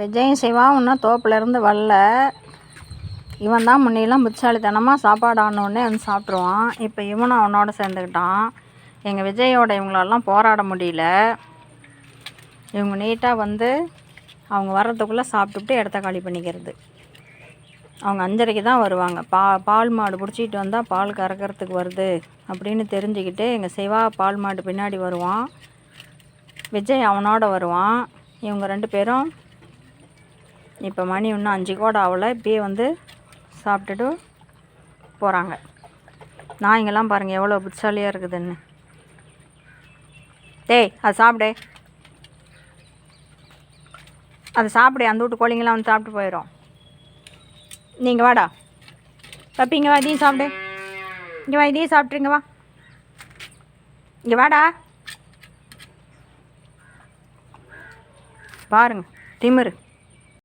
விஜயும் சிவாவும் இன்னும் தோப்புலேருந்து வரல. இவன் தான் முன்னையெல்லாம் புத்திசாலித்தனமாக சாப்பாடு ஆனோடனே வந்து சாப்பிட்ருவான் இப்போ இவனும் அவனோட சேர்ந்துக்கிட்டான். எங்கள் விஜயோட இவங்களெல்லாம் போராட முடியல. இவங்க நீட்டாக வந்து அவங்க வர்றதுக்குள்ளே சாப்பிட்டுட்டு இடத்த காலி பண்ணிக்கிறது. அவங்க அஞ்சரைக்கு தான் வருவாங்க. பா பால் மாடு பிடிச்சிட்டு வந்தால் பால் கறக்கிறதுக்கு வருது அப்படின்னு தெரிஞ்சுக்கிட்டு எங்கள் சிவா பால் மாடு பின்னாடி வருவான். விஜய் அவனோட வருவான். இவங்க ரெண்டு பேரும் இப்போ மணி இன்னும் அஞ்சு கூட ஆகல. இப்பயே வந்து சாப்பிட்டுட்டு போகிறாங்க நாய்ங்கெல்லாம் பாருங்கள் எவ்வளோ புத்திசாலியாக இருக்குதுன்னு. டேய் அது சாப்பிடு. அதை சாப்பிடு அந்த வீட்டு கோழிங்கெல்லாம் வந்து சாப்பிட்டு போயிடும். நீங்கள் வாடா. பப்பி இங்கே வா இதையும் சாப்பிடு. இங்கே வா இதையும் சாப்பிட்ருங்க வா. இங்கே வாடா. பாருங்க திமிரு.